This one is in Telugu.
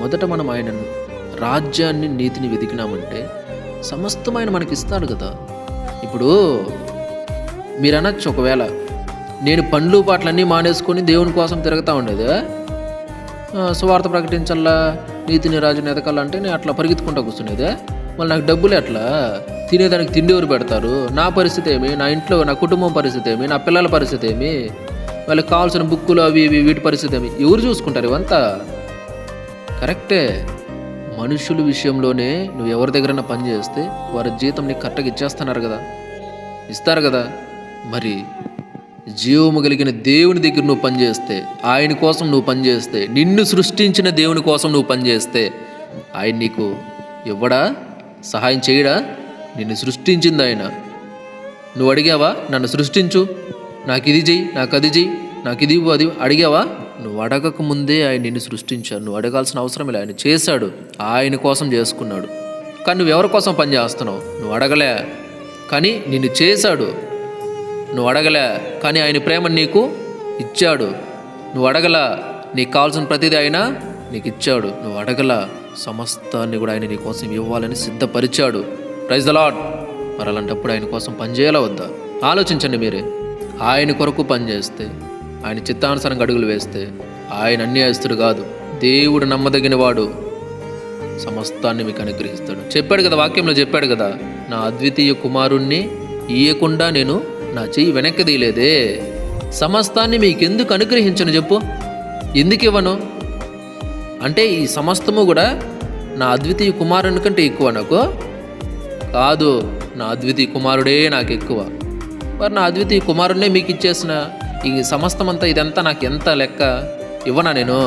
మొదట మనం ఆయనను రాజ్యాన్ని నీతిని వెతికినామంటే సమస్తం ఆయన మనకి ఇస్తాడు కదా. ఇప్పుడు మీరు అనొచ్చు ఒకవేళ నేను పండ్లు పాటలన్నీ మానేసుకొని దేవుని కోసం తిరుగుతూ ఉండేది? సువార్త ప్రకటించాలా నీతిని రాజుని ఎదకాలంటే నేను అట్లా పరిగెత్తుకుంటా కూర్చునేదే? మళ్ళీ నాకు డబ్బులు ఎట్లా తినేదానికి తిండి ఎవరు పెడతారు? నా పరిస్థితి ఏమి? నా ఇంట్లో నా కుటుంబం పరిస్థితి ఏమి? నా పిల్లల పరిస్థితి ఏమి? వాళ్ళకి కావాల్సిన బుక్కులు అవి ఇవి వీటి పరిస్థితి ఏమి? ఎవరు చూసుకుంటారు ఇవంతా? కరెక్టే. మనుషుల విషయంలోనే నువ్వు ఎవరి దగ్గరైనా పని చేస్తే వారి జీతం నీకు కరెక్ట్గా ఇచ్చేస్తున్నారు కదా. ఇస్తారు కదా. మరి జీవము కలిగిన దేవుని దగ్గర నువ్వు పనిచేస్తే ఆయన కోసం నువ్వు పనిచేస్తే నిన్ను సృష్టించిన దేవుని కోసం నువ్వు పనిచేస్తే ఆయన నీకు ఇవ్వడా? సహాయం చేయడా? నిన్ను సృష్టించింది ఆయన. నువ్వు అడిగావా? నన్ను సృష్టించు. నాకు ఇది చెయ్యి నాకు అది చెయ్యి నాకు ఇది అది అడిగావా? నువ్వు అడగక ముందే ఆయన నిన్ను సృష్టించాడు. నువ్వు అడగాల్సిన అవసరం లేదు. ఆయన చేశాడు. ఆయన కోసం చేసుకున్నాడు. కానీ నువ్వు ఎవరి కోసం పని చేస్తున్నావు? నువ్వు అడగలే. కానీ నిన్ను చేశాడు. నువ్వు అడగలే. కానీ ఆయన ప్రేమ నీకు ఇచ్చాడు. నువ్వు అడగల. నీకు కావాల్సిన ప్రతిదీ ఆయన నీకు ఇచ్చాడు. నువ్వు అడగల. సమస్తాన్ని కూడా ఆయన నీ కోసం ఇవ్వాలని సిద్ధపరిచాడు. ప్రైజ్ ద లాడ్ మరి అలాంటప్పుడు ఆయన కోసం పనిచేయాలా వద్దా? ఆలోచించండి మీరే. ఆయన కొరకు పనిచేస్తే ఆయన చిత్తానుసారంగా అడుగులు వేస్తే ఆయన అన్యాయస్తుడు కాదు. దేవుడు నమ్మదగిన వాడు సమస్తాన్ని మీకు అనుగ్రహిస్తాడు. చెప్పాడు కదా వాక్యంలో చెప్పాడు కదా నా అద్వితీయ కుమారుణ్ణి ఇయ్యకుండా నేను నా చెయ్యి వెనక్కి తీయలేదే. సమస్తాన్ని మీకెందుకు అనుగ్రహించను చెప్పు. ఎందుకు ఇవ్వను? అంటే ఈ సమస్తము కూడా నా అద్వితీయ కుమారుని కంటే ఎక్కువ నాకు? కాదు నా అద్వితీయ కుమారుడే నాకు ఎక్కువ. మరి నా అద్వితీయ కుమారుణ్ణే మీకు ఇచ్చేసిన ఈ సమస్తమంతా ఇదంతా నాకు ఎంత లెక్క ఇవ్వనా నేను?